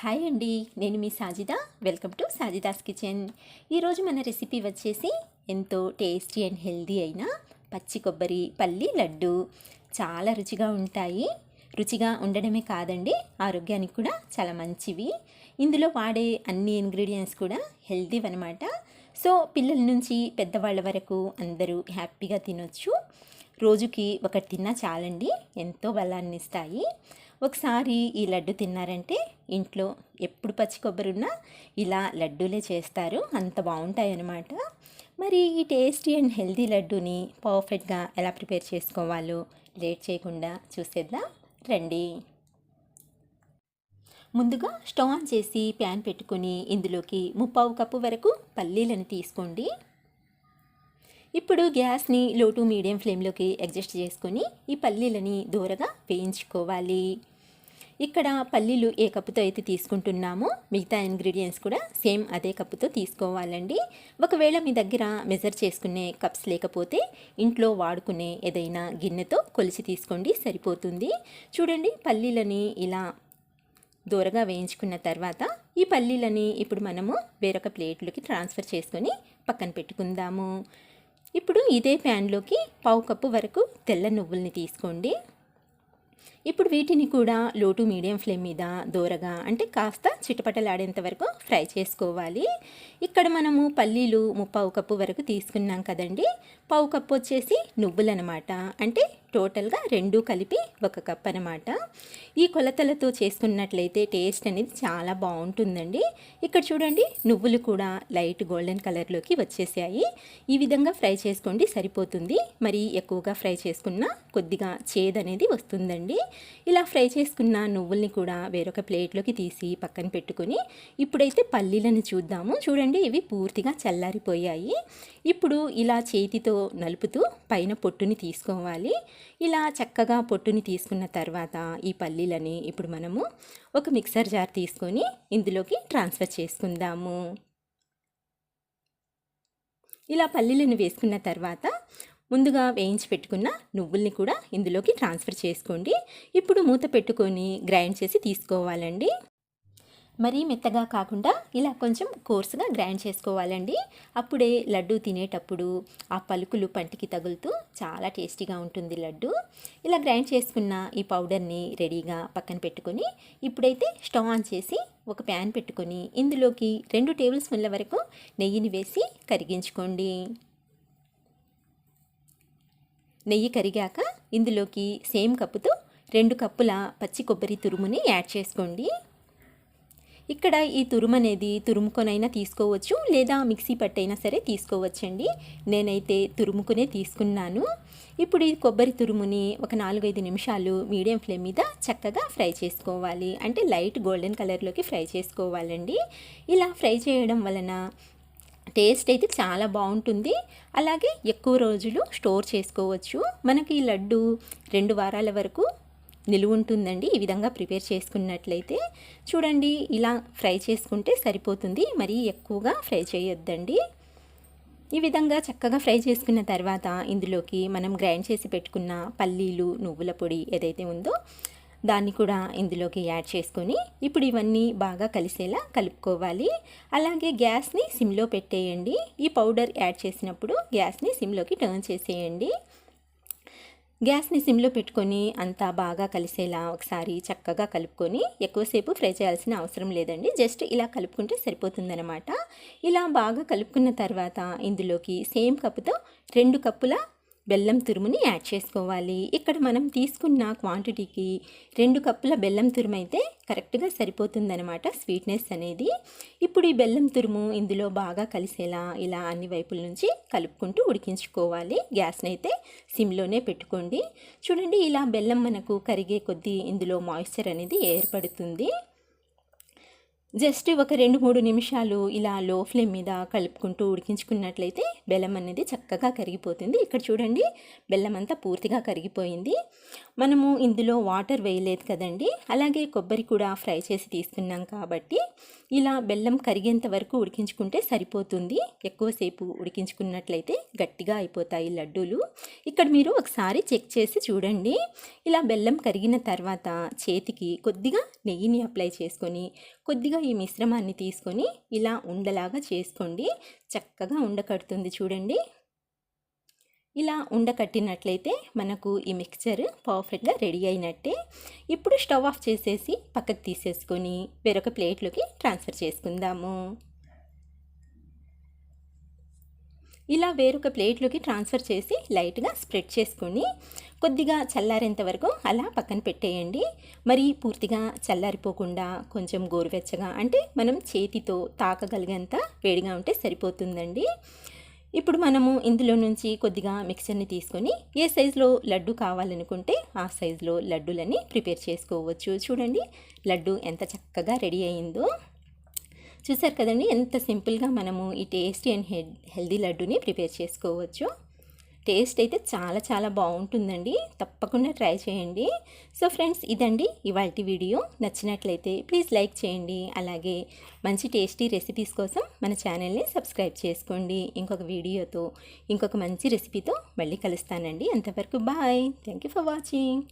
Hi అండి నేను మీ Sajida. Welcome to Sajida's kitchen. ఈరోజు మన రెసిపీ వచ్చేసి ఎంతో టేస్టీ అండ్ హెల్దీ అయిన పచ్చి కొబ్బరి పల్లి లడ్డు. చాలా రుచిగా ఉంటాయి. రుచిగా ఉండడమే కాదండి ఆరోగ్యానికి కూడా చాలా మంచివి. ఇందులో వాడే అన్ని ఇంగ్రీడియంట్స్ కూడా హెల్దీ అనమాట సో పిల్లల నుంచి పెద్దవాళ్ళ వరకు అందరూ హ్యాపీగా తినొచ్చు. రోజుకి ఒకటి తిన్నా చాలండి ఎంతో బలాన్ని ఇస్తాయి ఒకసారి ఈ లడ్డు తిన్నారంటే ఇంట్లో ఎప్పుడు పచ్చి కొబ్బరి ఉన్నా ఇలా లడ్డూలే చేస్తారు. అంత బాగుంటాయి అన్నమాట మరి ఈ టేస్టీ అండ్ హెల్తీ లడ్డూని పర్ఫెక్ట్గా ఎలా ప్రిపేర్ చేసుకోవాలో లేట్ చేయకుండా చూసేద్దాం. రండి. ముందుగా స్టవ్ ఆన్ చేసి ప్యాన్ పెట్టుకొని ఇందులోకి ముప్పావు కప్పు వరకు పల్లీలను తీసుకోండి. ఇప్పుడు గ్యాస్ని లో టు మీడియం ఫ్లేమ్లోకి అడ్జస్ట్ చేసుకొని ఈ పల్లీలని దూరగా వేయించుకోవాలి. ఇక్కడ పల్లీలు ఏ కప్పుతో అయితే తీసుకుంటున్నామో మిగతా ఇంగ్రీడియంట్స్ కూడా సేమ్ అదే కప్పుతో తీసుకోవాలండి. ఒకవేళ మీ దగ్గర మెజర్ చేసుకునే కప్స్ లేకపోతే ఇంట్లో వాడుకునే ఏదైనా గిన్నెతో కొలిచి తీసుకోండి సరిపోతుంది. చూడండి పల్లీలని ఇలా దూరగా వేయించుకున్న తర్వాత ఈ పల్లీలని ఇప్పుడు మనము వేరొక ప్లేట్లోకి ట్రాన్స్ఫర్ చేసుకొని పక్కన పెట్టుకుందాము. ఇప్పుడు ఇదే ప్యాన్లోకి పావు కప్పు వరకు తెల్ల నువ్వుల్ని తీసుకోండి. ఇప్పుడు వీటిని కూడా లో టు మీడియం ఫ్లేమ్ మీద దూరగా అంటే కాస్త చిటపటలాడేంత వరకు ఫ్రై చేసుకోవాలి. ఇక్కడ మనము పల్లీలు ముప్పావు కప్పు వరకు తీసుకున్నాం కదండి. పావు కప్పు వచ్చేసి నువ్వులు అనమాట అంటే టోటల్గా రెండు కలిపి ఒక కప్ అనమాట. ఈ కొలతలతో చేసుకున్నట్లయితే టేస్ట్ అనేది చాలా బాగుంటుందండి. ఇక్కడ చూడండి నువ్వులు కూడా లైట్ గోల్డెన్ కలర్లోకి వచ్చేసాయి. ఈ విధంగా ఫ్రై చేసుకోండి సరిపోతుంది. మరి ఎక్కువగా ఫ్రై చేసుకున్న కొద్దిగా చేదనేది వస్తుందండి. ఇలా ఫ్రై చేసుకున్న నువ్వుల్ని కూడా వేరొక ప్లేట్లోకి తీసి పక్కన పెట్టుకొని ఇప్పుడైతే పల్లీలను చూద్దాము. చూడండి ఇవి పూర్తిగా చల్లారిపోయాయి. ఇప్పుడు ఇలా చేతితో నలుపుతూ పైన పొట్టుని తీసుకోవాలి. ఇలా చక్కగా పొట్టుని తీసుకున్న తర్వాత ఈ పల్లీలని ఇప్పుడు మనము ఒక మిక్సర్ జార్ తీసుకొని ఇందులోకి ట్రాన్స్ఫర్ చేసుకుందాము. ఇలా పల్లీలను వేసుకున్న తర్వాత ముందుగా వేయించి పెట్టుకున్న నువ్వుల్ని కూడా ఇందులోకి ట్రాన్స్ఫర్ చేసుకోండి. ఇప్పుడు మూత పెట్టుకొని గ్రైండ్ చేసి తీసుకోవాలండి. మరీ మెత్తగా కాకుండా ఇలా కొంచెం కోర్సుగా గ్రైండ్ చేసుకోవాలండి. అప్పుడే లడ్డు తినేటప్పుడు ఆ పలుకులు పంటికి తగులుతూ చాలా టేస్టీగా ఉంటుంది లడ్డు. ఇలా గ్రైండ్ చేసుకున్న ఈ పౌడర్ని రెడీగా పక్కన పెట్టుకొని ఇప్పుడైతే స్టవ్ ఆన్ చేసి ఒక ప్యాన్ పెట్టుకొని ఇందులోకి రెండు టేబుల్ స్పూన్ల వరకు నెయ్యిని వేసి కరిగించుకోండి. నెయ్యి కరిగాక ఇందులోకి సేమ్ కప్పుతో రెండు కప్పుల పచ్చి కొబ్బరి తురుముని యాడ్ చేసుకోండి. ఇక్కడ ఈ తురుము అనేది తురుముకొనైనా తీసుకోవచ్చు లేదా మిక్సీ పట్టైనా సరే తీసుకోవచ్చండి. నేనైతే తురుముకునే తీసుకున్నాను. ఇప్పుడు ఈ కొబ్బరి తురుముని ఒక నాలుగైదు నిమిషాలు మీడియం ఫ్లేమ్ మీద చక్కగా ఫ్రై చేసుకోవాలి. అంటే లైట్ గోల్డెన్ కలర్లోకి ఫ్రై చేసుకోవాలండి. ఇలా ఫ్రై చేయడం వలన టేస్ట్ అయితే చాలా బాగుంటుంది. అలాగే ఎక్కువ రోజులు స్టోర్ చేసుకోవచ్చు. మనకి ఈ లడ్డు రెండు వారాల వరకు నిలువ ఉంటుందండి. ఈ విధంగా ప్రిపేర్ చేసుకున్నట్లయితే చూడండి ఇలా ఫ్రై చేసుకుంటే సరిపోతుంది. మరీ ఎక్కువగా ఫ్రై చేయొద్దండి. ఈ విధంగా చక్కగా ఫ్రై చేసుకున్న తర్వాత ఇందులోకి మనం గ్రైండ్ చేసి పెట్టుకున్న పల్లీలు నువ్వుల పొడి ఏదైతే ఉందో దాన్ని కూడా ఇందులోకి యాడ్ చేసుకొని ఇప్పుడు ఇవన్నీ బాగా కలిసేలా కలుపుకోవాలి. అలాగే గ్యాస్ని సిమ్లో పెట్టేయండి. ఈ పౌడర్ యాడ్ చేసినప్పుడు గ్యాస్ని సిమ్లోకి టర్న్ చేసేయండి. గ్యాస్ని సిమ్లో పెట్టుకొని అంతా బాగా కలిసేలా ఒకసారి చక్కగా కలుపుకొని ఎక్కువసేపు ఫ్రై చేయాల్సిన అవసరం లేదండి. జస్ట్ ఇలా కలుపుకుంటే సరిపోతుందనమాట ఇలా బాగా కలుపుకున్న తర్వాత ఇందులోకి సేమ్ కప్పుతో రెండు కప్పుల బెల్లం తురుముని యాడ్ చేసుకోవాలి. ఇక్కడ మనం తీసుకున్న క్వాంటిటీకి రెండు కప్పుల బెల్లం తురుము అయితే కరెక్ట్గా సరిపోతుందనమాట స్వీట్నెస్ అనేది. ఇప్పుడు ఈ బెల్లం తురుము ఇందులో బాగా కలిసేలా ఇలా అన్ని వైపుల నుంచి కలుపుకుంటూ ఉడికించుకోవాలి. గ్యాస్ని అయితే సిమ్లోనే పెట్టుకోండి. చూడండి ఇలా బెల్లం మనకు కరిగే కొద్దీ ఇందులో మాయిశ్చర్ అనేది ఏర్పడుతుంది. జస్ట్ ఒక రెండు మూడు నిమిషాలు ఇలా లో ఫ్లేమ్ మీద కలుపుకుంటూ ఉడికించుకున్నట్లయితే బెల్లం అనేది చక్కగా కరిగిపోతుంది. ఇక్కడ చూడండి బెల్లం అంతా పూర్తిగా కరిగిపోయింది. మనము ఇందులో వాటర్ వేయలేదు కదండి. అలాగే కొబ్బరి కూడా ఫ్రై చేసి తీసుకున్నాం కాబట్టి ఇలా బెల్లం కరిగేంత వరకు ఉడికించుకుంటే సరిపోతుంది. ఎక్కువసేపు ఉడికించుకున్నట్లయితే గట్టిగా అయిపోతాయి లడ్డూలు. ఇక్కడ మీరు ఒకసారి చెక్ చేసి చూడండి. ఇలా బెల్లం కరిగిన తర్వాత చేతికి కొద్దిగా నెయ్యిని అప్లై చేసుకొని కొద్దిగా ఈ మిశ్రమాన్ని తీసుకొని ఇలా ఉండలాగా చేసుకోండి. చక్కగా ఉండకడుతుంది చూడండి. ఇలా ఉండకట్టినట్లయితే మనకు ఈ మిక్చర్ పర్ఫెక్ట్గా రెడీ అయినట్టే. ఇప్పుడు స్టవ్ ఆఫ్ చేసేసి పక్కకు తీసేసుకొని వేరొక ప్లేట్లోకి ట్రాన్స్ఫర్ చేసుకుందాము. ఇలా వేరొక ప్లేట్లోకి ట్రాన్స్ఫర్ చేసి లైట్గా స్ప్రెడ్ చేసుకొని కొద్దిగా చల్లారేంత వరకు అలా పక్కన పెట్టేయండి. మరి పూర్తిగా చల్లారిపోకుండా కొంచెం గోరువెచ్చగా అంటే మనం చేతితో తాకగలిగేంత వేడిగా ఉంటే సరిపోతుందండి. ఇప్పుడు మనము ఇందులో నుంచి కొద్దిగా మిక్చర్ని తీసుకొని ఏ సైజులో లడ్డు కావాలనుకుంటే ఆ సైజులో లడ్డులని ప్రిపేర్ చేసుకోవచ్చు. చూడండి లడ్డు ఎంత చక్కగా రెడీ అయిందో. చూసారు కదండి ఎంత సింపుల్గా మనము ఈ టేస్టీ అండ్ హెడ్ హెల్దీ లడ్డుని ప్రిపేర్ చేసుకోవచ్చు. టేస్ట్ అయితే చాలా చాలా బాగుంటుందండి. తప్పకుండా ట్రై చేయండి. సో ఫ్రెండ్స్ ఇదండి ఇవాళ వీడియో. నచ్చినట్లయితే ప్లీజ్ లైక్ చేయండి. అలాగే మంచి టేస్టీ రెసిపీస్ కోసం మన ఛానల్ని సబ్స్క్రైబ్ చేసుకోండి. ఇంకొక వీడియోతో ఇంకొక మంచి రెసిపీతో మళ్ళీ కలుస్తానండి. అంతవరకు bye. Thank you for watching.